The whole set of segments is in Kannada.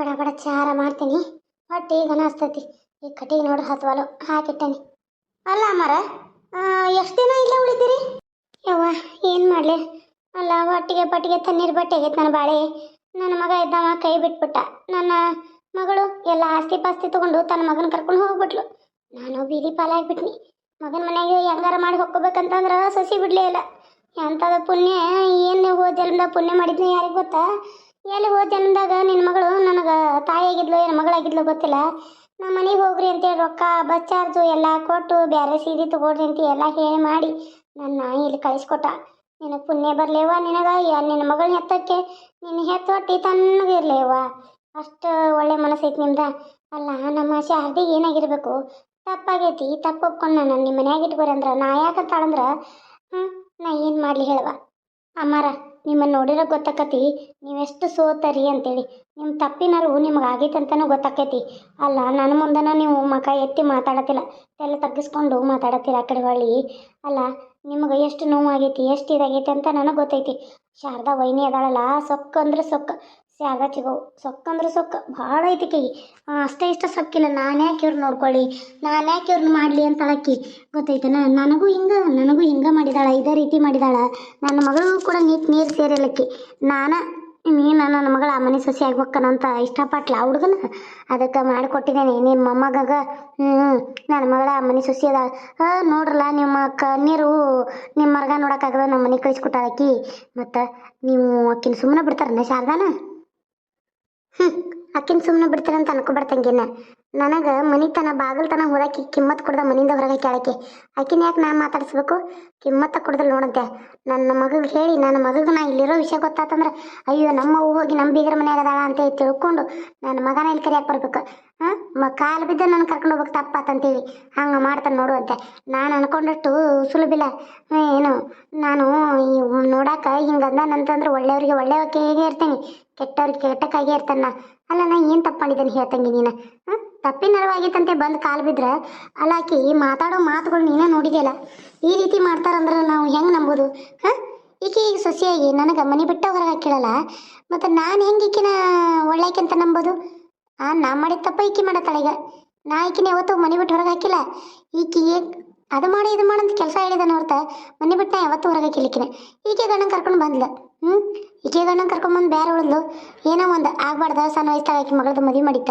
ಬಡ ಬಡ ಚಾರ ಮಾಡ್ತೀನಿ. ಹೊಟ್ಟೆ ಈಗ ಅನಿಸ್ತೈತಿ ಈ ಕಟ್ಟಿಗೆ ನೋಡ್ರಿ ಹತ್ವಾಲು. ಹಾಕಿಟ್ಟೇನೆ. ಅಲ್ಲ ಅಮ್ಮಾರ ಎಷ್ಟು ದಿನ ಇಲ್ಲೇ ಉಳಿತೀರಿ ಯವ್ವ, ಏನು ಮಾಡಲಿ? ಅಲ್ಲ, ಹೊಟ್ಟಿಗೆ ಪಟ್ಟಿಗೆ ತಣ್ಣೀರು ಬಟ್ಟೆ ಆಗೈತೆ ನನ್ನ ಬಾಳೆ. ನನ್ನ ಮಗ ಇದ್ದವ ಕೈ ಬಿಟ್ಬಿಟ್ಟ. ನನ್ನ ಮಗಳು ಎಲ್ಲ ಆಸ್ತಿ ಪಾಸ್ತಿ ತೊಗೊಂಡು ತನ್ನ ಮಗನ ಕರ್ಕೊಂಡು ಹೋಗ್ಬಿಟ್ಲು. ನಾನು ಬೀದಿ ಪಾಲಾಗ್ಬಿಟ್ನಿ. ಮಗನ ಮನೆಗೆ ಹೆಂಗಾರ ಮಾಡಿ ಹೊಕ್ಕೋಬೇಕಂತಂದ್ರೆ ಸಸಿ ಬಿಡ್ಲೇ ಇಲ್ಲ. ಎಂಥದ ಪುಣ್ಯ? ಏನು ಹೋದ ಜನ್ಮದಾಗ ಪುಣ್ಯ ಮಾಡಿದ್ನ ಯಾರಿಗೆ ಗೊತ್ತಾ? ಎಲ್ಲಿ ಹೋದ ಜನದಾಗ ನಿನ್ನ ಮಗಳು? ನನಗೆ ತಾಯಿ ಆಗಿದ್ಲು ಏನು ಮಗಳಾಗಿದ್ಲು ಗೊತ್ತಿಲ್ಲ. ನಮ್ಮ ಮನೆಗೆ ಹೋಗ್ರಿ ಅಂತೇಳಿ ರೊಕ್ಕ, ಬಸ್ ಚಾರ್ಜು ಎಲ್ಲ ಕೊಟ್ಟು ಬೇರೆ ಸೀರೆ ತಗೊಳ್ರಿ ಅಂತ ಎಲ್ಲ ಹೇಳಿ ಮಾಡಿ ನನ್ನ ಇಲ್ಲಿ ಕಳಿಸ್ಕೊಟ್ಟ. ನಿನಗೆ ಪುಣ್ಯ ಬರ್ಲೇವ ನಿನಗೆ ನಿನ್ನ ಮಗಳನ್ನ ಹೆತ್ತಕ್ಕೆ ನಿನ್ನ ಹೆತ್ತು ಹೊಟ್ಟಿ ತಣ್ಣಗಿರ್ಲೇವ ಅಷ್ಟು ಒಳ್ಳೆ ಮನಸ್ಸೈತಿ ನಿಮ್ದ. ಅಲ್ಲ, ನಮ್ಮ ಶಾರ್ದಿಗೆ ಏನಾಗಿರ್ಬೇಕು? ತಪ್ಪಾಗೈತಿ, ತಪ್ಪು ಒಪ್ಕೊಂಡು ನಾನು ನಿಮ್ಮ ಮನ್ಯಾಗ ಇಟ್ಕೋರಿ ಅಂದ್ರೆ ನಾ ಯಾಕಂತಾಳಂದ್ರೆ ಹ್ಞೂ ನಾ ಏನು ಮಾಡಲಿ ಹೇಳವ ಅಮ್ಮಾರ. ನಿಮ್ಮನ್ನು ನೋಡಿರೋ ಗೊತ್ತಾಕತಿ ನೀವೆಷ್ಟು ಸೋತರಿ ಅಂತೇಳಿ. ನಿಮ್ಮ ತಪ್ಪಿನಾರು ನಿಮ್ಗೆ ಆಗೈತೆ ಅಂತಲೂ ಗೊತ್ತಾಕೈತಿ. ಅಲ್ಲ ನನ್ನ ಮುಂದನ ನೀವು ಮಕ ಎತ್ತಿ ಮಾತಾಡತ್ತಿಲ್ಲ ತಲೆ ತಗ್ಗಿಸ್ಕೊಂಡು ಮಾತಾಡತ್ತಿಲ್ಲ ಆ ಕಡೆ ಹೊಳ್ಳಿ. ಅಲ್ಲ, ನಿಮಗೆ ಎಷ್ಟು ನೋವು ಆಗೈತಿ ಎಷ್ಟು ಇದಾಗೈತಿ ಅಂತ ನನಗೆ ಗೊತ್ತೈತಿ. ಶಾರದಾ ವೈನಿ ಅದಾಳಲ್ಲ ಸೊಕ್ಕ ಅಂದ್ರೆ ಸೊಕ್ಕ ಶಾರದಾ ಚಿಗವು ಸೊಕ್ಕ ಅಂದ್ರೆ ಸೊಕ್ಕ. ಭಾಳ ಐತಿ ಕೈ ಅಷ್ಟೇ ಇಷ್ಟ ಸೊಕ್ಕಿಲ್ಲ. ನಾನು ಯಾಕೆ ಇವ್ರು ನೋಡ್ಕೊಳ್ಳಿ? ನಾನು ಯಾಕೆ ಇವ್ರನ್ನ ಮಾಡಲಿ ಅಂತ ಅಳಕ್ಕಿ. ಗೊತ್ತೈತನ? ನನಗೂ ಹಿಂಗೆ ನನಗೂ ಹಿಂಗೆ ಮಾಡಿದಾಳ. ಇದೇ ರೀತಿ ಮಾಡಿದಾಳ. ನನ್ನ ಮಗಳಿಗೂ ಕೂಡ ನೀಟ್ ನೀರು ಸೇರಿಲ್ಲಕ್ಕಿ ನಾನು ನೀನು ನನ್ನ ಮಗಳ ಮನೆ ಸೊಸೆ ಆಗ್ಬೇಕನಂತ ಇಷ್ಟಪಟ್ಲ ಹುಡುಗನ? ಅದಕ್ಕೆ ಮಾಡಿಕೊಟ್ಟಿದ್ದೇನೆ ನಿಮ್ಮ ಮೊಮ್ಮಗಗ ಹ್ಞೂ ನನ್ನ ಮಗಳ ಮನೆ ಸೊಸೆ ಅದ. ನೋಡ್ರಲ್ಲ ನಿಮ್ಮ ಕಣ್ಣೀರು ನಿಮ್ಮ ಮರ್ಗ ನೋಡೋಕ್ಕಾಗದ. ನಮ್ಮ ಮನೆ ಕಳಿಸ್ಕೊಟ್ಟಾಳಕಿ ಮತ್ತು ನೀವು ಅಕ್ಕಿನ ಸುಮ್ಮನೆ ಬಿಡ್ತಾರನ್ನ ಶಾರದಾನ? ಆಕಿನ ಸುಮ್ಮನೆ ಬಿಡ್ತಾರಂತ ತಂಗಿನ. ನನಗೆ ಮನಿತನ, ಬಾಗಿಲ್ತನ ಹೋದಾಕಿ ಕಿಮ್ಮತ್ ಕೊಡ್ದ ಮನಿಂದ ಹೊರಗೆ ಕೇಳಕ್ಕೆ. ಆಕಿನ ಯಾಕೆ ನಾನು ಮಾತಾಡಿಸ್ಬೇಕು? ಕಿಮ್ಮತ್ತ ಕೊಡ್ದಲ್ ನೋಡಂತೆ. ನನ್ನ ಮಗಗೆ ಹೇಳಿ, ನನ್ನ ಮಗಗೆ ನಾ ಇಲ್ಲಿರೋ ವಿಷಯ ಗೊತ್ತಾತಂದ್ರೆ, ಅಯ್ಯೋ ನಮ್ಮ ಅವ್ವ ಹೋಗಿ ನಮ್ಮ ಬೀಗರ ಮನ್ಯಾಗ ಅದಾಳ ಅಂತ ತಿಳ್ಕೊಂಡು ನನ್ನ ಮಗನ ಇಲ್ಲಿ ಕರಿಯಕ್ಕೆ ಬರ್ಬೇಕು. ಹಾಂ ಕಾಲು ಬಿದ್ದ ನಾನು ಕರ್ಕೊಂಡು ಹೋಗ್ಬೇಕು ತಪ್ಪಾತಂತೇಳಿ ಹಂಗೆ ಮಾಡ್ತಾನೆ ನೋಡುವಂತೆ ನಾನು ಅನ್ಕೊಂಡಷ್ಟು ಸುಲಭಿಲ್ಲ. ಏನು? ನಾನು ನೋಡಾಕ ಹಿಂಗೆ ಅಂದಾನಂತಂದ್ರೆ ಒಳ್ಳೆಯವ್ರಿಗೆ ಒಳ್ಳೆಯವಕ್ಕೆ ಹೇಗೆ ಇರ್ತೀನಿ. ಕೆಟ್ಟವ್ರಿಗೆ ಕೆಟ್ಟಕ್ಕಾಗೇ ಇರ್ತಾನ. ಅಲ್ಲ, ನಾ ಏನು ತಪ್ಪು ಹೇಳ್ತಂಗಿ ನೀನು? ಹಾಂ ತಪ್ಪಿನ ನೆರವಾಗಿತ್ತಂತೆ ಬಂದು ಕಾಲು ಬಿದ್ರೆ. ಅಲ್ಲಾಕಿ ಮಾತಾಡೋ ಮಾತುಗಳು ನೀನೇ ನೋಡಿದೆಯಲ್ಲ? ಈ ರೀತಿ ಮಾಡ್ತಾರಂದ್ರೆ ನಾವು ಹೆಂಗೆ ನಂಬೋದು? ಹಾಂ ಈಕೆ ಈಗ ಸೊಸೆಯಾಗಿ ನನಗೆ ಮನೆ ಬಿಟ್ಟ ಹೊರಗೆ ಹಾಕಿಳಲ್ಲ ಮತ್ತು ನಾನು ಹೆಂಗೆ ಈಕಿನ ಒಳ್ಳೆಕೆ ಅಂತ ನಂಬೋದು? ಆ, ನಾ ಮಾಡಿದ ತಪ್ಪ ಈಕಿ ಮಾಡತ್ತಾಳ ಈಗ ನಾ ಈಕಿನ ಯಾವತ್ತೂ ಮನೆ ಬಿಟ್ಟು ಹೊರಗೆ ಹಾಕಿಲ್ಲ. ಈಕಿ ಅದು ಮಾಡಿ, ಇದು ಮಾಡಂತ ಕೆಲಸ ಹೇಳಿದಾನ ಹೊರತ. ಮನೆ ಬಿಟ್ಟು ನಾ ಯಾವತ್ತೂ ಹೊರಗೆ ಹಾಕಿಲಿಕ್ಕಿನ ಈಕೆ ಗಂಡನ ಕರ್ಕೊಂಡು ಬಂದ್ಲ. ಹ್ಞೂ ಈಕೆ ಗಂಡನ ಕರ್ಕೊಂಬಂದು ಬೇರೆ ಉಳಿದ್ಲು. ಏನೋ ಒಂದು ಆಗ್ಬಾರ್ದ, ಸಣ್ಣ ವಯಸ್ಸಾಗ ಆಕಿ ಮಗಳದು ಮದುವೆ ಮಾಡಿತ್ತ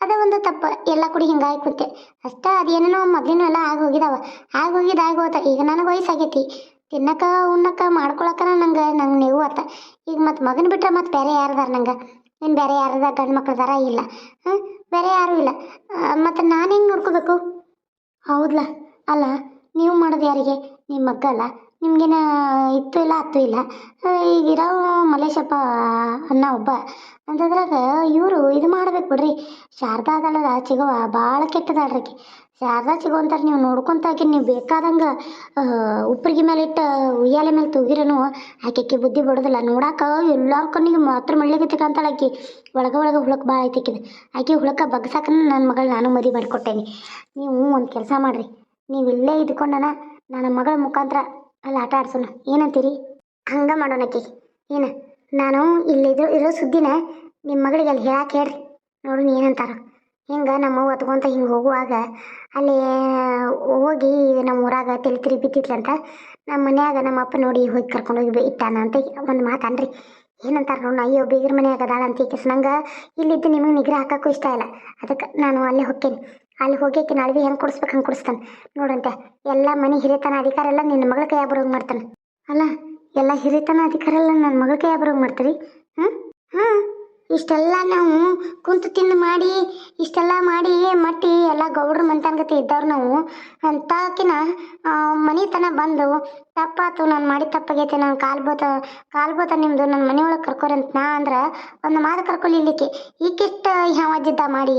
ಅದ ಒಂದು ತಪ್ಪು. ಎಲ್ಲ ಕೂಡಿ ಹಿಂಗಾಗಿ ಕೂತೆ ಅಷ್ಟ ಅದೇನೇನೋ ಮೊದ್ಲಿನೂ ಎಲ್ಲ ಆಗಿ ಹೋಗಿದಾವ. ಆಗೋತ ಹೋಗಿದ್ದು ಆಗಿ ಹೋತ. ಈಗ ನನಗೆ ವಯಸ್ಸಾಗೈತಿ. ತಿನ್ನಕ, ಉಣ್ಣಕ, ಮಾಡ್ಕೊಳಕನ ನಂಗೆ ನಂಗೆ ನೀವು ಆತ. ಈಗ ಮತ್ತೆ ಮಗನ ಬಿಟ್ರೆ ಮತ್ತೆ ಬೇರೆ ಯಾರದಾರ ನಂಗೆ? ಇನ್ನು ಬೇರೆ ಯಾರದ ಗಂಡು ಮಕ್ಳದಾರ ಇಲ್ಲ. ಹಾಂ? ಬೇರೆ ಯಾರೂ ಇಲ್ಲ. ಮತ್ತು ನಾನು ಹೆಂಗೆ ನೋಡ್ಕೋಬೇಕು? ಹೌದಲ್ಲ ಅಲ್ಲ, ನೀವು ಮಾಡೋದು ಯಾರಿಗೆ? ನಿಮ್ಮ ಮಗ್ಗ ಅಲ್ಲ ನಿಮ್ಗೇನ ಇತ್ತು ಇಲ್ಲ ಅತ್ತು ಇಲ್ಲ? ಈಗ ಈಗಿರೋ ಮಲೇಶಪ್ಪ ಅನ್ನ ಒಬ್ಬ. ಅಂತದ್ರಾಗ ಇವರು ಇದು ಮಾಡ್ಬೇಕು ಬಿಡ್ರಿ. ಶಾರದಾ ಅದಳಲ್ಲ ಚಿಗವ ಭಾಳ ಕೆಟ್ಟದಾಳ್ರಿ ಆಕಿ ಶಾರದಾ ನೀವು ನೋಡ್ಕೊಂತ ನೀವು ನೋಡ್ಕೊಂತಾಕಿ ನೀವು ಬೇಕಾದಂಗೆ ಉಪ್ಪರಿಗೆ ಮೇಲೆ ಇಟ್ಟು ಉಯ್ಯಾಲೆ ಮೇಲೆ ತೂಗಿರನು ಆಕೆಕ್ಕೆ ಬುದ್ಧಿ ಬಿಡೋದಿಲ್ಲ. ನೋಡಾಕ ಎಲ್ಲಾರ ಕಣ್ಣಿಗೆ ಮಾತ್ರ ಮಳ್ಳಿಗೆ ಕಾಂತಾಳ ಆಕಿ. ಒಳಗ ಒಳಗ ಹುಳಕ್ ಭಾಳ ಐತಿ ಆಕಿದ ಆಕೆ ಹುಳಕ ಬಗ್ಸಾಕನ ನನ್ನ ಮಗಳು ನಾನು ಮದಿ ಮಾಡಿಕೊಟ್ಟೇನಿ. ನೀವು ಒಂದು ಕೆಲಸ ಮಾಡ್ರಿ. ನೀವು ಇಲ್ಲೇ ಇದ್ಕೊಂಡನ ನನ್ನ ಮಗಳ ಮುಖಾಂತರ ಅಲ್ಲಿ ಆಟ ಆಡ್ಸೋಣ. ಏನಂತೀರಿ? ಹಂಗೆ ಮಾಡೋಣ ಆಕಿ. ಏನು? ನಾನು ಇಲ್ಲಿದ್ರು ಇರೋ ಸುದ್ದಿನ ನಿಮ್ಮ ಮಗಳಿಗೆ ಅಲ್ಲಿ ಹೇಳಕ್ಕೆ ಹೇಳ್ರಿ. ನೋಡು ಏನಂತಾರ ಹಿಂಗೆ ನಮ್ಮ ಅವ್ವ ಹೊತ್ಕೊಂತ ಹಿಂಗೆ ಹೋಗುವಾಗ ಅಲ್ಲಿ ಹೋಗಿ ನಮ್ಮ ಊರಾಗ ತಲೆ ತಿರಿ ಬಿತ್ತಿತ್ಲಂತ ನಮ್ಮ ಮನ್ಯಾಗ ನಮ್ಮ ಅಪ್ಪ ನೋಡಿ ಹೋಗಿ ಕರ್ಕೊಂಡು ಹೋಗಿ ಇಟ್ಟಾನ ಅಂತ ಒಂದು ಮಾತನ್ರಿ ಏನಂತಾರ ನೋಡ ಅಯ್ಯೋ ಬೀಗರ ಮನ್ಯಾಗ ಅದಾಳ ಅಂತ ಈಕೆಸ್ ನಂಗೆ ಇಲ್ಲಿದ್ದು ನಿಮಗೆ ನಿಗ್ರಹ ಹಾಕಕ್ಕೂ ಇಷ್ಟ ಇಲ್ಲ. ಅದಕ್ಕೆ ನಾನು ಅಲ್ಲೇ ಹೋಗ್ತೇನೆ ಅಲ್ಲಿ ಹೋಗಿ ಆಕೆ ನಾಳೆ ಹೆಂಗೆ ಕೊಡಿಸ್ಬೇಕು ಹಂಗೆ ಕೊಡಿಸ್ತಾನೆ. ನೋಡಂತೆ, ಎಲ್ಲ ಮನೆ ಹಿರಿತನ ಅಧಿಕಾರ ಎಲ್ಲ ನಿನ್ನ ಮಗಳ ಕೈ ಬರೋಂಗೆ ಮಾಡ್ತಾನೆ. ಅಲ್ಲ, ಎಲ್ಲ ಹಿರಿತನ ಅಧಿಕಾರ ಎಲ್ಲ ನನ್ನ ಮಗಳ ಕೈ ಬರೋಂಗೆ ಮಾಡ್ತೀರಿ? ಹಾಂ ಹಾಂ ಇಷ್ಟೆಲ್ಲ ನಾವು ಕುಂತು ತಿಂದು ಮಾಡಿ, ಇಷ್ಟೆಲ್ಲ ಮಾಡಿ ಮಟ್ಟಿ ಎಲ್ಲ ಗೌಡ್ರ ಮಂತನ್ಗತಿ ಇದ್ದವ್ರು ನಾವು. ಅಂತಾಕಿನ ಮನೆತನ ಬಂದು, ತಪ್ಪಾತು ನಾನು ಮಾಡಿ ತಪ್ಪಾಗೈತೆ, ನಾನು ಕಾಲು ಬೋತ ಕಾಲು ಬೋತ ನಿಮ್ಮದು ನನ್ನ ಮನೆಯೊಳಗೆ ಕರ್ಕೊರಿ ಅಂತ ನಾ ಅಂದ್ರೆ, ಒಂದು ಮಾತು ಕರ್ಕೊಳ್ಳಿ ಇಲ್ಲಿಕ್ಕೆ ಈಕಿಷ್ಟು ಯಾವಜ್ಜಿದ್ದ ಮಾಡಿ,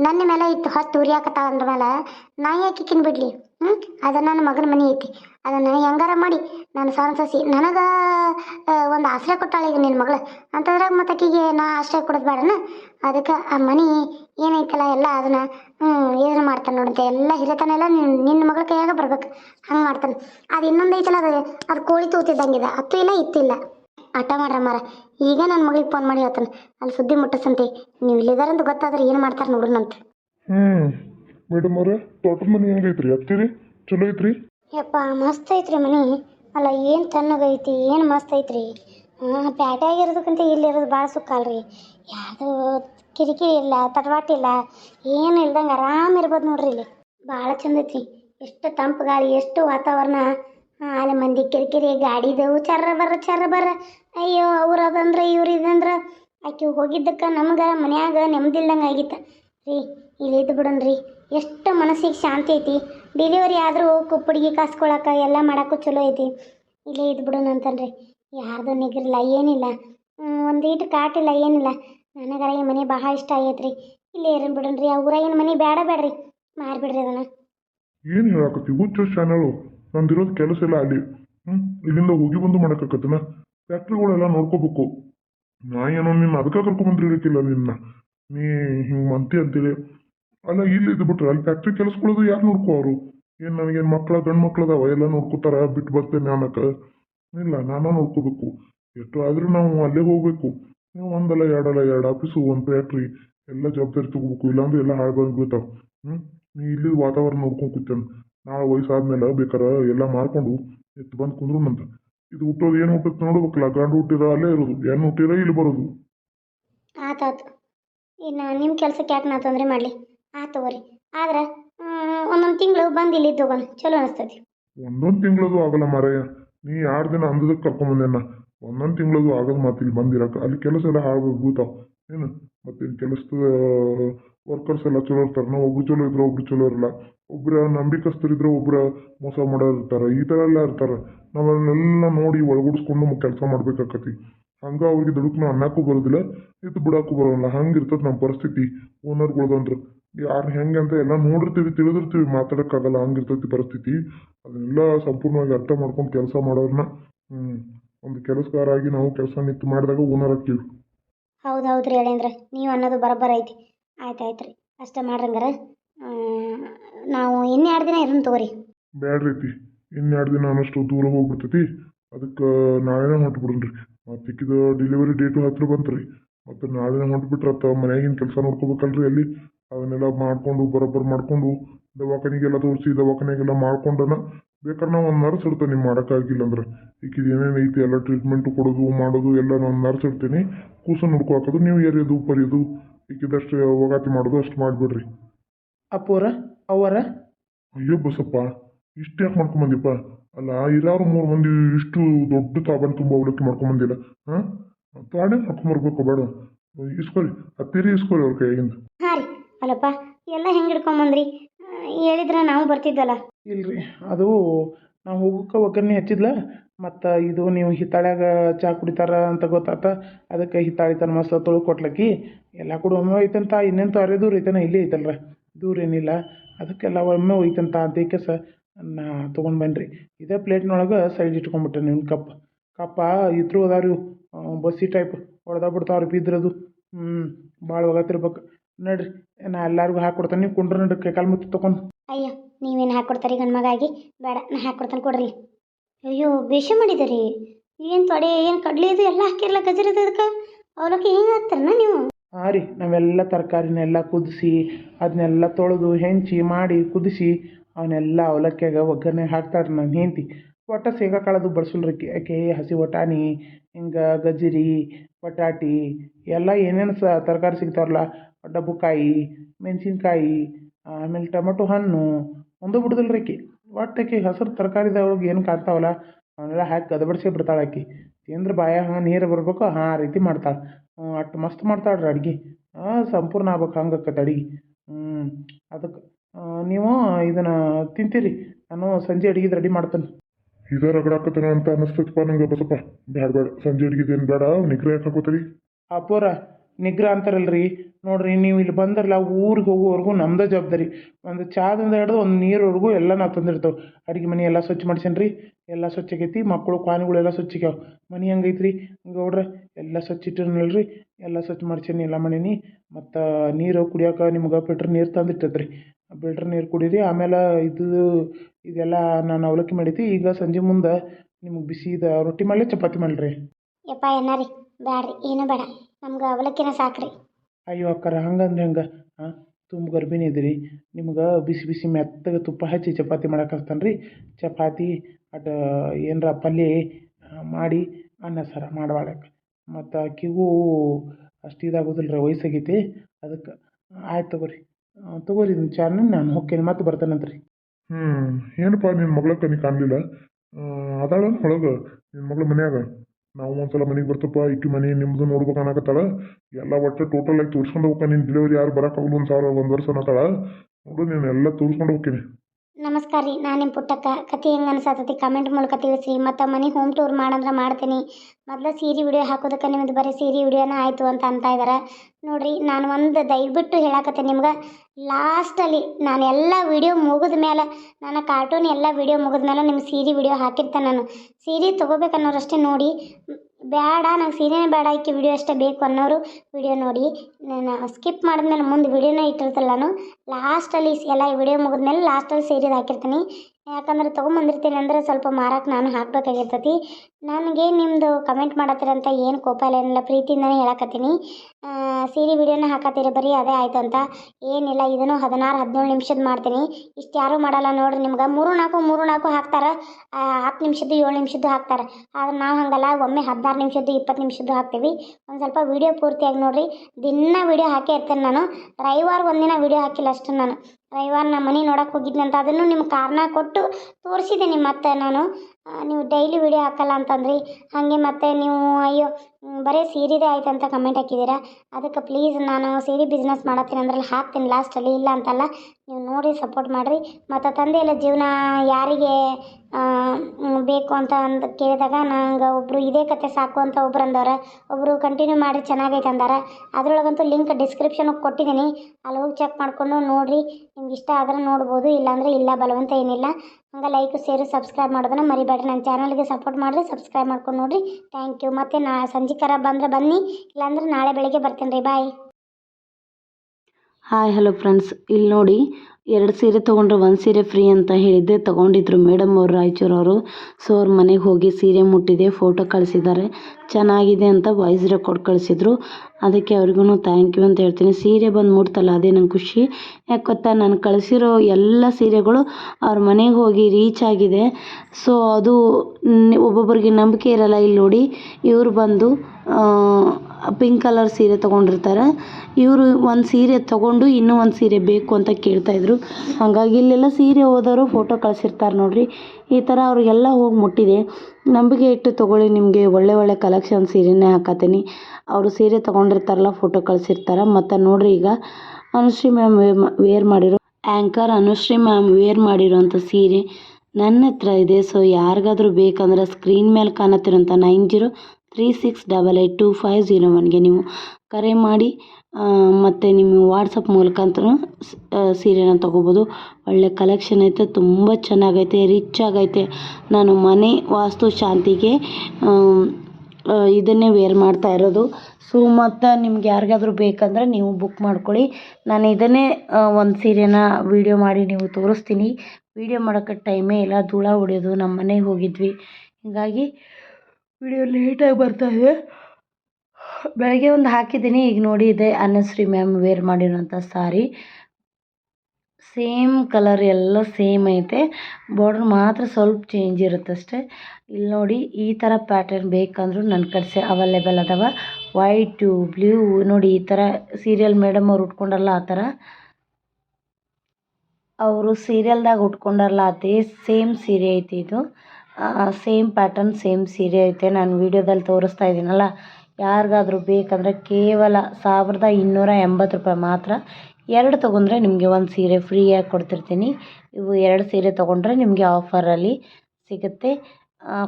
ನನ್ನ ಮೇಲೆ ಇತ್ತು ಹೊತ್ತು ಉರಿಯಾಕತ್ತಾವ ಅಂದ್ರ ಮೇಲೆ ನಾ ಯಾಕೆ ಬಿಡ್ಲಿ? ಹ್ಞೂ ಅದು ನನ್ನ ಮಗನ ಮನೆ ಐತಿ. ಅದನ್ನ ಹೆಂಗಾರ ಮಾಡಿ? ನಾನು ಸಣ್ಣ ಸಸಿ, ನನಗೆ ಒಂದು ಆಶ್ರಯ ಕೊಟ್ಟಾಳ ಈಗ ನಿನ್ನ ಮಗಳು. ಅಂತದ್ರಾಗ ಮತ್ತೆ ಆಕಿಗೆ ನಾ ಆಶ್ರಯ ಕೊಡೋದು ಬೇಡನ ಅದಕ್ಕೆ ಆ ಮನೆ ಏನೈತಲ್ಲ ಎಲ್ಲ ಅದನ್ನ ಹ್ಞೂ ಇದನ್ನ ಮಾಡ್ತಾನೆ ನೋಡಂತೆ ಎಲ್ಲ ಹಿರಿತನ ಎಲ್ಲ ನಿನ್ನ ನಿನ್ನ ಮಗಳ ಕೈಯಾಗ ಬರ್ಬೇಕು. ಹಂಗೆ ಮಾಡ್ತಾನೆ. ಅದು ಇನ್ನೊಂದು ಐತಲ್ಲ ಅದು ಅದು ಕೋಳಿ ತೂತಿದ್ದಂಗಿದೆ. ಅತ್ತು ಇಲ್ಲ ಇತ್ತಿಲ್ಲ ಆಟ ಮಾಡ್ರ ಮಾರ. ಈಗ ನನ್ನ ಮಗಳಿಗೆ ಫೋನ್ ಮಾಡಿ ಹೇಳ್ತಾನ. ಅಲ್ಲಿ ಸುದ್ದಿ ಮುಟ್ಟಿಸಂತೆ. ನೀವು ಇಲ್ಲಿದಾರಂತ ಗೊತ್ತಾದ್ರೆ ಏನು ಮಾಡ್ತಾರೆ ನೋಡ್ರನಂತ ಹ್ಞೂ ಮೇಡಮ್ ಅವ್ರೆ, ತೋಟದ ಮನೆ ಹೆಂಗೈತ್ರಿ? ಹತ್ತಿರಿ? ಚಲೋ ಐತ್ರಿ? ಯಪ್ಪ, ಮಸ್ತ್ ಐತ್ರಿ ಮನೆ. ಅಲ್ಲ, ಏನು ತಣ್ಣಗೈತಿ ಏನು ಮಸ್ತ್ ಐತ್ರಿ? ಇಲ್ಲಿ ಇರೋದು ಭಾಳ ಸುಖ ಅಲ್ರಿ. ಯಾವುದು ಕಿರಿಕಿರಿ ಇಲ್ಲ ತಟವಾಟ ಇಲ್ಲ, ಏನು ಇಲ್ದಂಗೆ ಆರಾಮ್ ಇರ್ಬೋದು ನೋಡ್ರಿ ಇಲ್ಲಿ. ಭಾಳ ಚಂದ ಐತಿ ಎಷ್ಟು ತಂಪು ಗಾಳಿ, ಎಷ್ಟು ವಾತಾವರಣ. ಅಲ್ಲಿ ಮಂದಿ ಕಿರಿಕಿರಿ ಗಾಡಿದವು ಚರ್ರ ಬರ್ರ ಚರ್ರ ಬರ್ರ ಅಯ್ಯೋ, ಅವ್ರು ಅದಂದ್ರೆ, ಇವ್ರು ಇದಂದ್ರೆ. ಆಕೆ ಹೋಗಿದ್ದಕ್ಕೆ ನಮ್ಗೆ, ಮನ್ಯಾಗ ನೆಮ್ಮದಿಲ್ದಂಗೆ ಆಗಿತ್ತು. ರೀ, ಇಲ್ಲಿ ಇದ್ದು ಬಿಡೋಣ್ರಿ ಎಷ್ಟು ಮನಸ್ಸಿಗೆ ಶಾಂತಿ ಐತಿ? ಡೆಲಿವರಿ ಆದರೂ ಕುಪ್ಪಡಿಗೆ ಕಾಸ್ಕೊಳಕ್ಕೆ ಎಲ್ಲ ಮಾಡೋಕ್ಕೂ ಚಲೋ ಐತಿ. ಇಲ್ಲೇ ಇದ್ಬಿಡೋಣ ಅಂತನ್ರಿ ಯಾರ್ದು ನಿಗಿರಲ್ಲ, ಏನಿಲ್ಲ. ಒಂದು ಈಟು ಕಾಟಿಲ್ಲ, ಏನಿಲ್ಲ. ನನಗರ ಈ ಮನೆ ಬಹಳ ಇಷ್ಟ ಆಗೈತ್ರಿ. ಇಲ್ಲೇ ಇರನ್ ಬಿಡೋಣ್ರಿ ಆ ಊರಾಗಿನ ಮನೆ ಬೇಡ ಬೇಡ್ರಿ ಮಾರ್ಬಿಡ್ರಿ ಅದನ್ನು. ಏನು ಹೇಳಕತ್ತಿ? ಹುಚ್ಚ ಚಾನಲು ನಂದಿರೋದು ಕೆಲಸ ಎಲ್ಲ ಅಲ್ಲಿ. ಹ್ಞೂ ಇಲ್ಲಿಂದ ಹೋಗಿ ಬಂದು ಮಾಡೋಕ್ಕಾಗತ್ತಲ್ಲ ಫ್ಯಾಕ್ಟ್ರಿಗಳೆಲ್ಲ ನೋಡ್ಕೋಬೇಕು. ನಾ ಏನೋ ನಿನ್ನ ಅದಕ್ಕೆ ಕರ್ಕೊಂಬಂದಿರಕ್ಕಿಲ್ಲ ನಿನ್ನ. ನೀ ಹಿಂಗೆ ಮಂತಿ ಅಂತೇಳಿ ಅಲ್ಲ, ಇಲ್ಲಿ ಇದು ಬಿಟ್ರೆ ಅಲ್ಲಿ ಫ್ಯಾಕ್ಟ್ರಿ ಕೆಲಸಗಳದು ಯಾರು ಅವರು? ಏನು ನನಗೇನು ಮಕ್ಕಳ ಗಂಡು ಮಕ್ಳು ಅದಾವ ಎಲ್ಲ ನೋಡ್ಕೋತಾರ ಬಿಟ್ಟು ಬರ್ತೇನೆ ಅನ್ನಕ್ಕೆ ಇಲ್ಲ, ನಾನು ನೋಡ್ಕೋಬೇಕು. ಎಷ್ಟು ಆದರೂ ನಾವು ಅಲ್ಲೇ ಹೋಗಬೇಕು. ನೀವು ಒಂದಲ್ಲ, ಎರಡಲ್ಲ, ಎರಡು ಆಫೀಸು ಒಂದು ಫ್ಯಾಕ್ಟ್ರಿ ಎಲ್ಲ ಜವಾಬ್ದಾರಿ ತಗೋಬೇಕು. ಇಲ್ಲಾಂದ್ರೆ ಎಲ್ಲ ಹಾಳು ಬಂದು ಬೀಳ್ತಾವ ಹ್ಞೂ ನೀ ಇಲ್ಲಿ ವಾತಾವರಣ ನೋಡ್ಕೊಂಡು ಕೂತೇನೆ ನಾಳೆ ವಯಸ್ಸಾದ್ಮೇಲೆ ಬೇಕಾರ, ಎಲ್ಲ ಮಾರ್ಕೊಂಡು ಎತ್ತು ಬಂದು ಕುಂದ್ರುನಂತ ಇದು ಹುಟ್ಟೋದು ಏನು ಹುಟ್ಟುತ್ತೆ ನೋಡ್ಬೇಕಲ್ಲ? ಗಂಡು ಹುಟ್ಟಿರೋ ಅಲ್ಲೇ ಇರೋದು. ಹೆಣ್ಣು ಹುಟ್ಟಿರೋ ಇಲ್ಲಿ ಬರೋದು. ಆತಾತು ಇನ್ನು ನಿಮ್ಮ ಕೆಲಸಕ್ಕೆ ಯಾಕೆ ನಾ ತೊಂದರೆ ಮಾಡಲಿ? ಆತು ತಗೋರಿ. ಆದ್ರೆ ಒಂದೊಂದು ತಿಂಗಳು ಬಂದು ಇಲ್ಲಿ ಹೋಗೋಣ. ಚಲೋ ಅನಿಸ್ತೈತಿ ಒಂದೊಂದು ತಿಂಗಳದು ಆಗಲ್ಲ ಮಾರಾಯ ನೀ ಎರಡು ದಿನ ಅಂದದಕ್ಕೆ ಕರ್ಕೊಂಬಂದೇನ ಒಂದೊಂದು ತಿಂಗಳದು ಆಗದ ಮತ್ತೆ ಇಲ್ಲಿ ಬಂದಿರಕ. ಅಲ್ಲಿ ಕೆಲಸ ಎಲ್ಲ ಬೀಳ್ತಾವ ಏನು? ಮತ್ತೆ ಇಲ್ಲಿ ಕೆಲಸದ ವರ್ಕರ್ಸ್ ಎಲ್ಲ ಚಲೋ ಇರ್ತಾರೆ ನಾವು ಒಬ್ರು ಚಲೋ ಇದ್ರೆ ಒಬ್ರು ಚಲೋ ಇರಲ್ಲ. ಒಬ್ರ ನಂಬಿಕಸ್ತರಿದ್ರೆ ಒಬ್ರು ಮೋಸ ಮಾಡೋರು ಈ ಥರ ಎಲ್ಲ ಇರ್ತಾರೆ. ನಾವನ್ನೆಲ್ಲ ನೋಡಿ ಒಳಗೂಡಿಸ್ಕೊಂಡು ಕೆಲಸ ಮಾಡ್ಬೇಕಾಕತಿ. ಹಂಗೆ ಅವ್ರಿಗೆ ದುಡುಕ್ನ ಅನ್ನಕ್ಕೂ ಬರೋದಿಲ್ಲ, ಇದು ಬಿಡಕ್ಕೂ ಬರೋಲ್ಲ. ಹಂಗೆ ಇರ್ತದೆ ನಮ್ಮ ಪರಿಸ್ಥಿತಿ. ಓನರ್ಗಳ್ದಂದ್ರೆ ಯಾರು ಹೆಂಗೆ ಅಂತ ಎಲ್ಲ ನೋಡಿರ್ತೀವಿ ತಿಳಿದಿರ್ತೀವಿ ಮಾತಾಡೋಕ್ಕಾಗಲ್ಲ ಹಂಗಿರ್ತೈತಿ ಪರಿಸ್ಥಿತಿ. ಅದನ್ನೆಲ್ಲ ಸಂಪೂರ್ಣವಾಗಿ ಅರ್ಥ ಮಾಡ್ಕೊಂಡು ಕೆಲಸ ಮಾಡೋರನ್ನ ಹ್ಞೂ ಒಂದು ಕೆಲಸಗಾರ ಆಗಿ ನಾವು ಕೆಲಸ ನಿಂತು ಮಾಡಿದಾಗ ಓನರ್ ಆಗ್ತೀವಿ. ಹೌದು ಹೌದು ರೀ ಹೇಳೇಂದ್ರ ನೀವು ಅನ್ನೋದು ಬರೋಬ್ಬರ ಐತಿ. ಆಯ್ತು ಆಯ್ತು ರೀ ಅಷ್ಟೇ ಮಾಡ್ರಂಗಾರ. ನಾವು ಇನ್ನೂ ಎರಡು ದಿನ ಇರೋಣ ತಗೋರಿ? ಬ್ಯಾಡ ಐತಿ ಇನ್ನೆರಡು ದಿನ ಅನ್ನಷ್ಟು ದೂರ ಹೋಗ್ಬಿಡ್ತೈತಿ. ಅದಕ್ಕೆ ನಾಳೆನೇ ಹೊಂಟ್ಬಿಡ್ರಿ ಮತ್ತು ಸಿಕ್ಕಿದ ಡೆಲಿವರಿ ಡೇಟು ಹತ್ರ ಬಂತು ರೀ ಮತ್ತು ನಾಳೆನೇ ಹೊಂಟ್ಬಿಟ್ರೆ ಅಥವಾ ಮನ್ಯಾಗಿನ ಕೆಲಸ ನೋಡ್ಕೋಬೇಕಲ್ರಿ ಅಲ್ಲಿ. ಅದನ್ನೆಲ್ಲ ಮಾಡಿಕೊಂಡು ಬರೋಬ್ಬರು ಮಾಡಿಕೊಂಡು ದವಾಖಾನಿಗೆಲ್ಲ ತೋರಿಸಿ ದವಾಖಾನೆಗೆಲ್ಲ ಮಾಡ್ಕೊಂಡನ ಬೇಕಾದ್ರೆ ನಾವು ಒಂದು ನರ್ಸ್ ಇಡ್ತೇನೆ ನೀವು ಮಾಡೋಕ್ಕಾಗಿಲ್ಲ ಅಂದ್ರೆ. ಈಕಿದು ಏನೇನು ಐತಿ ಎಲ್ಲ ಟ್ರೀಟ್ಮೆಂಟು ಕೊಡೋದು ಮಾಡೋದು ಎಲ್ಲ ನಾನು ನರ್ಸ್ ಇಡ್ತೀನಿ ಕೂಸು ನುಡ್ಕೊ ಹಾಕೋದು ನೀವು ಎರಿಯೋದು ಪರಿಯೋದು ಈಕಿದಷ್ಟು ಒಗಾತಿ ಮಾಡೋದು ಅಷ್ಟು ಮಾಡಿಬಿಡ್ರಿ. ಅಪ್ಪೋರ ಅವರ ಅಯ್ಯೋ ಬಸಪ್ಪ ಇಷ್ಟು ಯಾಕೆ ಮಾಡ್ಕೊಂಬಂದಿಪ್ಪ ಅಲ್ಲ ಇರಾರು ಮೂರು ಮಂದಿ ಇಷ್ಟು ದೊಡ್ಡ ತಾಬನ್ ತುಂಬ ಅವಲಕ್ಕಿ ಮಾಡ್ಕೊಂಬಂದಿಲ್ಲ ಹಾಂ? ತಾಡೇ ಮಾಡ್ಕೊಂಬರ್ಬೇಕು ಬೇಡ. ಇಸ್ಕೊರಿ ಹತ್ತಿರಿ ಇಸ್ಕೊರಿ ಅವ್ರ ರೀ ಅಲ್ಲಪ್ಪ, ಎಲ್ಲ ಹೆಂಗೆ ಹಿಡ್ಕೊಂಬಂದ್ರಿ? ಹೇಳಿದ್ರೆ ನಾವು ಬರ್ತಿದ್ವಲ್ಲ ಇಲ್ರಿ, ಅದು ನಾವು ಹೋಗೋಕೆ ಒಗ್ಗರಣೆ ಹಚ್ಚಿದ್ಲ, ಮತ್ತು ಇದು ನೀವು ಹಿತ್ತಾಳ್ಯಾಗ ಚಹಾ ಕುಡಿತಾರ ಅಂತ ಗೊತ್ತಾತ, ಅದಕ್ಕೆ ಹಿತ್ತಾಳಿ ತನ್ನ ಮಸ್ತ ತೊಳ್ದು ಕೊಟ್ಲಕ್ಕಿ ಎಲ್ಲ ಕೂಡ ಒಮ್ಮೆ ಒಯ್ತಂತ ಇನ್ನೆಂತ ಅರೆ ದೂರ ಐತನ ಇಲ್ಲೇ ಐತಲ್ರ, ದೂರ ಏನಿಲ್ಲ, ಅದಕ್ಕೆಲ್ಲ ಒಮ್ಮೆ ಒಯ್ತಂತ ಅಂತ ಸ, ನಾ ತೊಗೊಂಡು ಬನ್ರಿ ಇದೇ ಪ್ಲೇಟ್ನೊಳಗೆ ಸೈಡ್ ಇಟ್ಕೊಂಡ್ಬಿಟ್ಟೆ ನಿಮ್ಮ ಕಪ್ ಕಪ್ಪ ಇದ್ರು ಅದಾವ ಬಸ್ಸಿ ಟೈಪ್ ಹೊಡೆದ ಬಿಡ್ತಾವ್ರಿ ಬಿದ್ರದು ಹ್ಞೂ ಭಾಳ ಒಗತ್ತಿರ್ಬೇಕು ನಡ್ರಿ ನಾ ಎಲ್ಲರಿಗೂ ಹಾಕ್ಕೊಡ್ತೇನೆ ನೀವು ಕುಂಡ್ರ ನಡ್ರಿ ಕೈಕಾಲು ಮುತ್ತು ತಗೊಂಡು ಅಯ್ಯೋ ನೀವೇನು ಹಾಕ್ಕೊಡ್ತಾರಿ ಗಂಡು ಮಗ ಆಗಿ ಬೇಡ ನಾ ಹಾಕ್ಕೊಡ್ತಾನೆ ಕೊಡ್ರಿ. ಅಯ್ಯೋ ಬೇಷ ಮಾಡಿದರಿ. ಏನು ತೊಡೆ ಏನು ಕಡ್ಲಿ ಇದು ಎಲ್ಲ ಹಾಕಿರಲ್ಲ ಗಜರದ ಅದಕ್ಕೆ ಅವಲಕ್ಕಿ ಹಿಂಗೆ ಹಾಕ್ತಾರನ ನೀವು? ಹಾಂ ರೀ ನಾವೆಲ್ಲ ತರಕಾರಿನೆಲ್ಲ ಕುದಿಸಿ ಅದನ್ನೆಲ್ಲ ತೊಳೆದು ಹೆಂಚಿ ಮಾಡಿ ಕುದಿಸಿ ಅವನ್ನೆಲ್ಲ ಅವಲಕ್ಕಿಯಾಗ ಒಗ್ಗರಣೆ ಹಾಕ್ತಾರೆ ನನ್ನ ಹೆಂಡತಿ. ಒಟ್ಟು ಶೇಂಗಾ ಕಾಳದು ಬಡ್ಸಲ್ರಿ ಆಕಿ ಹಸಿ ವಟಾಣಿ ಹಿಂಗೆ ಗಜರಿ ಬಟಾಟಿ ಎಲ್ಲ ಏನೇನು ಸ ತರಕಾರಿ ಸಿಗ್ತಾವಲ್ಲ ಡಬ್ಬುಕಾಯಿ ಮೆಣಸಿನ್ಕಾಯಿ ಆಮೇಲೆ ಟೊಮೆಟೊ ಹಣ್ಣು ಒಂದು ಬಿಡುದಿಲ್ಲ ರೀ ಆಕಿ. ಒಟ್ಟು ಆಕೆ ಹಸಿರು ತರಕಾರಿದೊಳಗೆ ಏನು ಕಾಣ್ತಾವಲ್ಲ ಅವನ್ನೆಲ್ಲ ಹಾಕಿ ಗದಬಡಿಸಿ ಬಿಡ್ತಾಳೆ ಆಕೆ. ತಿಂದ್ರೆ ಬಾಯಾಗ ಹಾಂ ನೀರು ಬರಬೇಕು ಹಾಂ ಆ ರೀತಿ ಮಾಡ್ತಾಳೆ. ಹ್ಞೂ ಅಷ್ಟು ಮಸ್ತ್ ಮಾಡ್ತಾಳೆ ರೀ ಅಡ್ಗೆ ಸಂಪೂರ್ಣ ಆಗ್ಬೇಕು ಹಂಗೆ ಆಕತ್ತೆ ಅಡ್ಗೆ. ಹ್ಞೂ ಅದಕ್ಕೆ ನೀವು ಇದನ್ನು ತಿಂತೀರಿ. ನಾನು ಸಂಜೆ ಅಡ್ಗೆದು ರೆಡಿ ಮಾಡ್ತೇನೆ. ಇದೇ ರಗಡಾಕತ್ತನ ಅಂತ ಅನಿಸ್ತೈತಪ್ಪ ನಂಗೆ ಬಸಪ್ಪ. ಬೇಡ ಬೇಡ ಸಂಜೆ ಅಡ್ಗಿದೇನು ಬೇಡ ನಿಗ್ರಹ ಹಾಕೋತೀರಿ? ಅಪ್ಪೋರ ನಿಗ್ರಹ ಅಂತಾರಲ್ರಿ. ನೋಡಿರಿ, ನೀವು ಇಲ್ಲಿ ಬಂದ್ರಲ್ಲ, ಊರಿಗೆ ಹೋಗುವವರೆಗೂ ನಮ್ಮದೇ ಜವಾಬ್ದಾರಿ. ಒಂದು ಚಾದಿಂದ ಹಿಡ್ದು ಒಂದು ನೀರವರೆಗೂ ಎಲ್ಲ ನಾವು ತಂದಿರ್ತೇವೆ. ಅಡುಗೆ ಮನೆ ಎಲ್ಲ ಸ್ವಚ್ಛ ಮಾಡ್ಸೇನಿ ರೀ ಎಲ್ಲ ಸ್ವಚ್ಛ ಆಗೈತಿ ಮಕ್ಕಳು ಕ್ವಾನಿಗಳೆಲ್ಲ ಸ್ವಚ್ಛ ಆಗ್ಯಾವ. ಮನೆ ಹೆಂಗೈತೆ ರೀ ಗೌಡ್ರೆ, ಎಲ್ಲ ಸ್ವಚ್ಛ ಇಟ್ಟಿರ್ನಲ್ರಿ. ಎಲ್ಲ ಸ್ವಚ್ಛ ಮಾಡ್ಸೇನಿ ಎಲ್ಲ ಮಾಡೀನಿ ಮತ್ತು ನೀರು ಕುಡಿಯೋಕೆ ನಿಮ್ಗೆ ಫಿಲ್ಟ್ರ್ ನೀರು ತಂದಿಟ್ಟೈತೆ ರೀ ಫಿಲ್ಟ್ರ್ ನೀರು ಕುಡೀರಿ ಆಮೇಲೆ ಇದು, ಇದೆಲ್ಲ ನಾನು ಅವಲಕ್ಕಿ ಮಾಡೈತಿ ಈಗ ಸಂಜೆ ಮುಂದೆ ನಿಮ್ಗೆ ಬಿಸಿದ ರೊಟ್ಟಿ ಮಾಡಲಿ ಚಪಾತಿ ಮಾಡಲಿ ಯಪ್ಪ ರೀ ಏನೂ ಬೇಡ. ನಮ್ಗೆ ಅವಲಕ್ಕಿನ ಸಾಕ್ರಿ. ಅಯ್ಯೋ ಅಕ್ಕಾರ ಹಂಗಂದ್ರೆ ಹೆಂಗೆ? ಹಾಂ ತುಂಬ ಗರ್ಭಿಣಿ ಇದ್ರಿ ನಿಮ್ಗೆ ಬಿಸಿ ಬಿಸಿ ಮೆತ್ತಗೆ ತುಪ್ಪ ಹಚ್ಚಿ ಚಪಾತಿ ಮಾಡಕ್ಕೆ ಹಚ್ತಾನೆ ರೀ ಚಪಾತಿ ಅಟ್ ಏನರ ಪಲ್ಯ ಮಾಡಿ ಅನ್ನ ಸಾರ ಮಾಡಬಾಳಕ್ಕೆ ಮತ್ತು ಆಕಿಗೂ ಅಷ್ಟು ಇದಾಗೋದಿಲ್ಲ ರೀ ವಯಸ್ಸಾಗೈತಿ. ಅದಕ್ಕೆ ಆಯ್ತು ತಗೋರಿ. ತಗೋರಿ ನಿಮ್ಮ ಚಾನ ನಾನು ಹೋಗ್ತೇನೆ ಮತ್ತೆ ಬರ್ತಾನಂತ ರೀ ಹ್ಞೂ ಏನಪ್ಪ ನಿಮ್ಮ ಮಗಳ ಕನಿ ಕಾಣಲಿಲ್ಲ? ಅದಾಳ ಒಳಗೆ ನಿಮ್ಮ ಮಗಳ ಮನ್ಯಾಗ? ನಾವು ಒಂದ್ಸಲ ಮನೆಗೆ ಬರ್ತಪ್ಪ, ಈಕಿ ಮನೆ ನಿಮ್ದು ನೋಡ್ಬೇಕು ಅನ್ನಕತ್ತಾಳ. ಎಲ್ಲ ಒಟ್ಟು ಟೋಟಲ್ ಆಗಿ ತೋರಿಸ್ಕೊಂಡು ಹೋಗ್ಕ ನಿನ್ನ ಡೆಲಿವರಿ ಯಾರು ಬರೋಕ್ಕಾಗಲ್ಲ ಒಂದು ಸಾವಿರ, ಒಂದು ವರ್ಷ ಅನ್ನತ್ತಾಳ ನೋಡು, ನೀನು ಎಲ್ಲ ತೋರಿಸ್ಕೊಂಡು ಹೋಗ್ತೀನಿ. ನಮಸ್ಕಾರ ರೀ, ನಾನು ನಿಮ್ಮ ಪುಟ್ಟಕ್ಕ. ಕತೆ ಹೆಂಗೆ ಅನಿಸತ್ತೈತಿ ಕಮೆಂಟ್ ಮೂಲಕ ತಿಳಿಸಿ ಮತ್ತು ಮನೆ ಹೋಮ್ ಟೂರ್ ಮಾಡಂದ್ರೆ ಮಾಡ್ತೀನಿ. ಮೊದಲು ಸೀರೆ ವಿಡಿಯೋ ಹಾಕೋದಕ್ಕೆ ನಿಮ್ಮದು ಬರೀ ಸೀರೆ ವಿಡಿಯೋನ ಆಯಿತು ಅಂತ ಅಂತ ಇದ್ದಾರೆ ನೋಡಿರಿ, ನಾನು ಒಂದು ದಯವಿಟ್ಟು ಹೇಳಕತ್ತೆ ನಿಮ್ಗೆ. ಲಾಸ್ಟಲ್ಲಿ ನಾನು ಎಲ್ಲ ವಿಡಿಯೋ ಮುಗಿದ ಮೇಲೆ, ನನ್ನ ಕಾರ್ಟೂನ್ ಎಲ್ಲ ವಿಡಿಯೋ ಮುಗಿದ ಮೇಲೆ ನಿಮ್ಮ ಸೀರೆ ವಿಡಿಯೋ ಹಾಕಿರ್ತೇನೆ ನಾನು. ಸೀರೆ ತೊಗೋಬೇಕನ್ನೋರಷ್ಟೇ ನೋಡಿ. ಬೇಡ, ನಂಗೆ ಸೀರೆನೇ ಬೇಡ, ಈಕೆ ವಿಡಿಯೋ ಅಷ್ಟೇ ಬೇಕು ಅನ್ನೋರು ವಿಡಿಯೋ ನೋಡಿ. ನಾನು ಸ್ಕಿಪ್ ಮಾಡಿದ್ಮೇಲೆ ಮುಂದೆ ವಿಡಿಯೋನೇ ಇಟ್ಟಿರ್ತಲ್ಲ ನಾನು. ಲಾಸ್ಟಲ್ಲಿ ಎಲ್ಲ ವಿಡಿಯೋ ಮುಗಿದ್ಮೇಲೆ ಲಾಸ್ಟಲ್ಲಿ ಸೀರೆದು ಹಾಕಿರ್ತೀನಿ. ಯಾಕಂದ್ರೆ ತೊಗೊಂಬಂದಿರ್ತೀನಿ ಅಂದ್ರೆ ಸ್ವಲ್ಪ ಮಾರಕ್ಕೆ ನಾನು ಹಾಕಬೇಕಾಗಿರ್ತೈತಿ. ನನಗೆ ನಿಮ್ಮದು ಕಮೆಂಟ್ ಮಾಡತ್ತೀರಂತ ಏನು ಕೋಪ ಇಲ್ಲ, ಏನಿಲ್ಲ, ಪ್ರೀತಿಯಿಂದನೇ ಹೇಳಕತ್ತೀನಿ. ಸೀರೆ ವಿಡಿಯೋನ ಹಾಕತ್ತೀರಿ, ಬರೀ ಅದೇ ಆಯ್ತು ಅಂತ. ಏನಿಲ್ಲ, ಇದನ್ನು ಹದಿನಾರು, ಹದಿನೇಳು ನಿಮಿಷದ ಮಾಡ್ತೀನಿ. ಇಷ್ಟು ಯಾರೂ ಮಾಡಲ್ಲ ನೋಡ್ರಿ ನಿಮ್ಗೆ. ಮೂರು ನಾಲ್ಕು ಮೂರು ನಾಲ್ಕು ಹಾಕ್ತಾರೆ. ಹತ್ತು ನಿಮಿಷದ್ದು, ಏಳು ನಿಮಿಷದ್ದು ಹಾಕ್ತಾರೆ. ಆದ್ರೆ ನಾವು ಹಂಗಲ್ಲ, ಒಮ್ಮೆ ಹದಿನಾರು ನಿಮಿಷದ್ದು, ಇಪ್ಪತ್ತು ನಿಮಿಷದ್ದು ಹಾಕ್ತೀವಿ. ಒಂದು ಸ್ವಲ್ಪ ವಿಡಿಯೋ ಪೂರ್ತಿಯಾಗಿ ನೋಡಿರಿ. ದಿನ ವಿಡಿಯೋ ಹಾಕೇ ಇರ್ತೇನೆ ನಾನು. ರವಿವಾರ ಒಂದಿನ ವಿಡಿಯೋ ಹಾಕಿಲ್ಲ ಅಷ್ಟು ನಾನು. ರವಿವಾರ ನಮ್ಮ ಮನೆ ನೋಡಕ್ಕೆ ಹೋಗಿದ್ನಂತ ಅದನ್ನು ನಿಮ್ಮ ಕಾರಣ ಕೊಟ್ಟು ತೋರಿಸಿದ್ದೀನಿ ಮತ್ತೆ ನಾನು. ನೀವು ಡೈಲಿ ವಿಡಿಯೋ ಹಾಕಲ್ಲ ಅಂತಂದ್ರಿ. ಹಾಗೆ ಮತ್ತೆ ನೀವು, ಅಯ್ಯೋ ಬರೀ ಸೀರೆದೇ ಆಯ್ತು ಅಂತ ಕಮೆಂಟ್ ಹಾಕಿದ್ದೀರಾ? ಅದಕ್ಕೆ ಪ್ಲೀಸ್ ನಾನು ಸೀರೆ ಬಿಸ್ನೆಸ್ ಮಾಡತ್ತೀನಿ ಅಂದ್ರಲ್ಲಿ ಹಾಕ್ತೀನಿ ಲಾಸ್ಟಲ್ಲಿ ಇಲ್ಲ ಅಂತಲ್ಲ ನೀವು ನೋಡಿ ಸಪೋರ್ಟ್ ಮಾಡಿರಿ. ಮತ್ತು ತಂದೆ ಎಲ್ಲ ಜೀವನ ಯಾರಿಗೆ ಬೇಕು ಅಂತ ಅಂದ ಕೇಳಿದಾಗ ನಂಗೆ ಒಬ್ಬರು ಇದೇ ಕತೆ ಸಾಕು ಅಂತ ಒಬ್ರು ಅಂದವ್ರೆ ಒಬ್ಬರು ಕಂಟಿನ್ಯೂ ಮಾಡಿ ಚೆನ್ನಾಗೈತೆ ಅಂದಾರೆ. ಅದರೊಳಗಂತೂ ಲಿಂಕ್ ಡಿಸ್ಕ್ರಿಪ್ಷನ್ಗೆ ಕೊಟ್ಟಿದ್ದೀನಿ. ಅಲ್ಲಿ ಹೋಗಿ ಚೆಕ್ ಮಾಡಿಕೊಂಡು ನೋಡಿರಿ. ನಿಮ್ಗೆ ಇಷ್ಟ ಆದ್ರೆ ನೋಡ್ಬೋದು, ಇಲ್ಲಾಂದರೆ ಇಲ್ಲ, ಬಲವಂತ ಏನಿಲ್ಲ. ಹಂಗೆ ಲೈಕ್ ಸೇರಿ ಸಬ್ಸ್ಕ್ರೈಬ್ ಮಾಡೋದನ್ನ ಮರಿಬೇಡ್ರಿ. ನನ್ನ ಚಾನಲ್ಗೆ ಸಪೋರ್ಟ್ ಮಾಡಿರಿ ಸಬ್ಸ್ಕ್ರೈಬ್ ಮಾಡ್ಕೊಂಡು ನೋಡಿರಿ. ಥ್ಯಾಂಕ್ ಯು ಮತ್ತು ನಾ ಸಂಜೆಕರ ಬಂದ್ರೆ ಬನ್ನಿ. ಇಲ್ಲಾಂದ್ರೆ ನಾಳೆ ಬೆಳಗ್ಗೆ ಬರ್ತೀನಿ ರೀ ಬಾಯ್ ಹಾಯ್, ಹಲೋ ಫ್ರೆಂಡ್ಸ್. ಇಲ್ಲಿ ನೋಡಿ, ಎರಡು ಸೀರೆ ತೊಗೊಂಡ್ರೆ, ಒಂದು ಸೀರೆ ಫ್ರೀ ಅಂತ ಹೇಳಿದ್ದೆ. ತೊಗೊಂಡಿದ್ರು ಮೇಡಮ್ ಅವರು ರಾಯಚೂರವರು ಸೊ, ಅವ್ರ ಮನೆಗೆ ಹೋಗಿ ಸೀರೆ ಮುಟ್ಟಿದೆ, ಫೋಟೋ ಕಳಿಸಿದ್ದಾರೆ. ಚೆನ್ನಾಗಿದೆ ಅಂತ ವಾಯ್ಸ್ ರೆಕಾರ್ಡ್ ಕಳಿಸಿದ್ರು. ಅದಕ್ಕೆ ಅವ್ರಿಗೂ ಥ್ಯಾಂಕ್ ಯು ಅಂತ ಹೇಳ್ತೀನಿ. ಸೀರೆ ಬಂದು ಮುಟ್ತಲ್ಲ, ಅದೇ ನಂಗೆ ಖುಷಿ. ಯಾಕೆ ಗೊತ್ತಾ, ನಾನು ಕಳಿಸಿರೋ ಎಲ್ಲ ಸೀರೆಗಳು ಅವ್ರ ಮನೆಗೆ ಹೋಗಿ ರೀಚ್ ಆಗಿದೆ. ಸೊ, ಅದು ಒಬ್ಬೊಬ್ಬರಿಗೆ ನಂಬಿಕೆ ಇರಲ್ಲ. ಇಲ್ಲಿ ನೋಡಿ, ಇವ್ರು ಬಂದು ಪಿಂಕ್ ಕಲರ್ ಸೀರೆ ತೊಗೊಂಡಿರ್ತಾರೆ. ಇವರು ಒಂದು ಸೀರೆ ತೊಗೊಂಡು ಇನ್ನೂ ಒಂದು ಸೀರೆ ಬೇಕು ಅಂತ ಕೇಳ್ತಾಯಿದ್ರು ಹಾಗಾಗಿ ಇಲ್ಲೆಲ್ಲ ಸೀರೆ ಹೋದವರು ಫೋಟೋ ಕಳಿಸಿರ್ತಾರೆ ನೋಡಿರಿ. ಈ ಥರ ಅವ್ರಿಗೆಲ್ಲ ಹೋಗಿ ಮುಟ್ಟಿದೆ. ನಂಬಿಕೆ ಇಟ್ಟು ತೊಗೊಳ್ಳಿ, ನಿಮಗೆ ಒಳ್ಳೆ ಒಳ್ಳೆ ಕಲೆಕ್ಷನ್ ಸೀರೆನೇ ಹಾಕತ್ತೀನಿ. ಅವರು ಸೀರೆ ತೊಗೊಂಡಿರ್ತಾರಲ್ಲ ಫೋಟೋ ಕಳಿಸಿರ್ತಾರೆ. ಮತ್ತು ನೋಡಿರಿ ಈಗ ಅನುಶ್ರೀ ಮ್ಯಾಮ್ ವೇರ್ ಮಾಡಿರೋ ಆ್ಯಂಕರ್ ಅನುಶ್ರೀ ಮ್ಯಾಮ್ ವೇರ್ ಮಾಡಿರೋಂಥ ಸೀರೆ ನನ್ನ ಹತ್ರ ಇದೆ. ಸೊ ಯಾರಿಗಾದ್ರೂ ಬೇಕಂದ್ರೆ ಸ್ಕ್ರೀನ್ ಮೇಲೆ ಕಾಣತ್ತಿರೋಂಥ nine zero three six double eight two five zero ಒನ್ಗೆ ನೀವು ಕರೆ ಮಾಡಿ ಮತ್ತು ನಿಮ್ಮ ವಾಟ್ಸಪ್ ಮುಖಾಂತರ ಸೀರೆನ ತೊಗೋಬೋದು. ಒಳ್ಳೆ ಕಲೆಕ್ಷನ್ ಐತೆ, ತುಂಬ ಚೆನ್ನಾಗೈತೆ ರಿಚ್ ಆಗೈತೆ. ನಾನು ಮನೆ ವಾಸ್ತು ಶಾಂತಿಗೆ ಇದನ್ನೇ ವೇರ್ ಮಾಡ್ತಾ ಇರೋದು. ಸೊ ಮತ್ತು ನಿಮ್ಗೆ ಯಾರಿಗಾದ್ರೂ ಬೇಕಂದ್ರೆ ನೀವು ಬುಕ್ ಮಾಡ್ಕೊಳ್ಳಿ. ನಾನು ಇದನ್ನೇ ಒಂದು ಸೀರೆನ ವೀಡಿಯೋ ಮಾಡಿ ನೀವು ತೋರಿಸ್ತೀನಿ. ವೀಡಿಯೋ ಮಾಡೋಕ್ಕೆ ಟೈಮೇ ಇಲ್ಲ, ಧೂಳ ಹೊಡೆಯೋದು ನಮ್ಮ ಮನೆಗೆ ಹೋಗಿದ್ವಿ. ಹೀಗಾಗಿ ವಿಡಿಯೋ ಲೇಟಾಗಿ ಬರ್ತಾ ಇದೆ. ಬೆಳಗ್ಗೆ ಒಂದು ಹಾಕಿದ್ದೀನಿ. ಈಗ ನೋಡಿ ಇದೆ ಅನ್ನಶ್ರೀ ಮ್ಯಾಮ್ ವೇರ್ ಮಾಡಿರೋಂಥ ಸಾರಿ ಸೇಮ್ ಕಲರ್ ಎಲ್ಲ ಸೇಮ್ ಐತೆ. ಬಾರ್ಡ್ರ್ ಮಾತ್ರ ಸ್ವಲ್ಪ ಚೇಂಜ್ ಇರುತ್ತೆ ಅಷ್ಟೇ. ಇಲ್ಲಿ ನೋಡಿ ಈ ಥರ ಪ್ಯಾಟರ್ನ್ ಬೇಕಂದ್ರೂ ನನ್ನ ಕಡೆ ಅವೈಲೇಬಲ್ ಅದಾವ. ವೈಟು ಬ್ಲೂ ನೋಡಿ ಈ ಥರ ಸೀರಿಯಲ್ ಮೇಡಮ್ ಅವ್ರು ಉಟ್ಕೊಂಡಲ್ಲ ಆ ಥರ ಅವರು ಸೀರಿಯಲ್ದಾಗ ಉಟ್ಕೊಂಡಲ್ಲ ಅದೇ ಸೇಮ್ ಸೀರೆ ಐತಿ ಇದು. ಸೇಮ್ ಪ್ಯಾಟರ್ನ್ ಸೇಮ್ ಸೀರೆ ಐತೆ. ನಾನು ವೀಡಿಯೋದಲ್ಲಿ ತೋರಿಸ್ತಾ ಇದ್ದೀನಲ್ಲ. ಯಾರಿಗಾದ್ರೂ ಬೇಕಂದರೆ ಕೇವಲ ಸಾವಿರದ ಇನ್ನೂರ ಎಂಬತ್ತು ರೂಪಾಯಿ ಮಾತ್ರ ಎರಡು ತೊಗೊಂಡ್ರೆ ನಿಮಗೆ ಒಂದು ಸೀರೆ ಫ್ರೀಯಾಗಿ ಕೊಡ್ತಿರ್ತೀನಿ. ಇವು ಎರಡು ಸೀರೆ ತೊಗೊಂಡ್ರೆ ನಿಮಗೆ ಆಫರಲ್ಲಿ ಸಿಗುತ್ತೆ.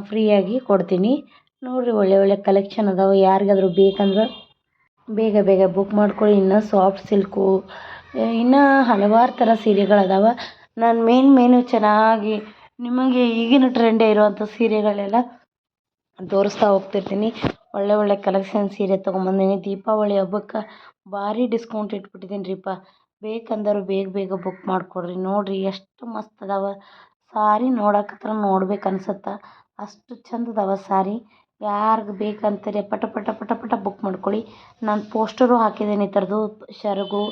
ಫ್ರೀಯಾಗಿ ಕೊಡ್ತೀನಿ. ನೋಡಿರಿ, ಒಳ್ಳೆ ಒಳ್ಳೆ ಕಲೆಕ್ಷನ್ ಅದಾವೆ. ಯಾರಿಗಾದ್ರೂ ಬೇಕಂದ್ರೆ ಬೇಗ ಬೇಗ ಬುಕ್ ಮಾಡ್ಕೊಳ್ಳಿ. ಇನ್ನು ಸಾಫ್ಟ್ ಸಿಲ್ಕು ಇನ್ನು ಹಲವಾರು ಥರ ಸೀರೆಗಳದಾವೆ ನಾನು ಮೇನ್ ಮೇನು ಚೆನ್ನಾಗಿ ನಿಮಗೆ ಈಗಿನ ಟ್ರೆಂಡೇ ಇರುವಂಥ ಸೀರೆಗಳೆಲ್ಲ ತೋರಿಸ್ತಾ ಹೋಗ್ತಿರ್ತೀನಿ. ಒಳ್ಳೆ ಒಳ್ಳೆ ಕಲೆಕ್ಷನ್ ಸೀರೆ ತೊಗೊಂಬಂದೀನಿ. ದೀಪಾವಳಿ ಹಬ್ಬಕ್ಕೆ ಭಾರಿ ಡಿಸ್ಕೌಂಟ್ ಇಟ್ಬಿಟ್ಟಿದ್ದೀನಿ ರೀಪ. ಬೇಕಂದವರು ಬೇಗ ಬೇಗ ಬುಕ್ ಮಾಡಿಕೊಡ್ರಿ. ನೋಡಿರಿ ಎಷ್ಟು ಮಸ್ತ್ ಅದಾವ. ಸಾರಿ ನೋಡಕತ್ರ ನೋಡ್ಬೇಕು ಅನ್ಸುತ್ತೆ ಅಷ್ಟು ಚಂದ ಅದಾವ ಸಾರಿ. ಯಾರಿಗೆ ಬೇಕಂತಾರೆ ಪಟ ಪಟ ಪಟ ಪಟ ಬುಕ್ ಮಾಡ್ಕೊಳ್ಳಿ. ನಾನು ಪೋಸ್ಟರು ಹಾಕಿದ್ದೀನಿ ಈ ಥರದ್ದು ಸೆರಗು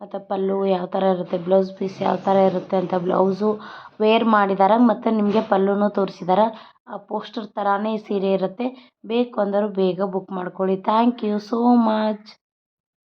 ಮತ್ತು ಪಲ್ಲು ಯಾವ ಥರ ಇರುತ್ತೆ ಬ್ಲೌಸ್ ಪೀಸ್ ಯಾವ ಥರ ಇರುತ್ತೆ ಅಂತ ಬ್ಲೌಸು ವೇರ್ ಮಾಡಿದ್ದಾರೆ ಮತ್ತು ನಿಮಗೆ ಪಲ್ಲುನೂ ತೋರಿಸಿದ್ದಾರೆ ಆ ಪೋಸ್ಟರ್ ಥರಾನೇ ಸೀರೆ ಇರುತ್ತೆ. ಬೇಕು ಅಂದವರು ಬೇಗ ಬುಕ್ ಮಾಡ್ಕೊಳ್ಳಿ. Thank you so much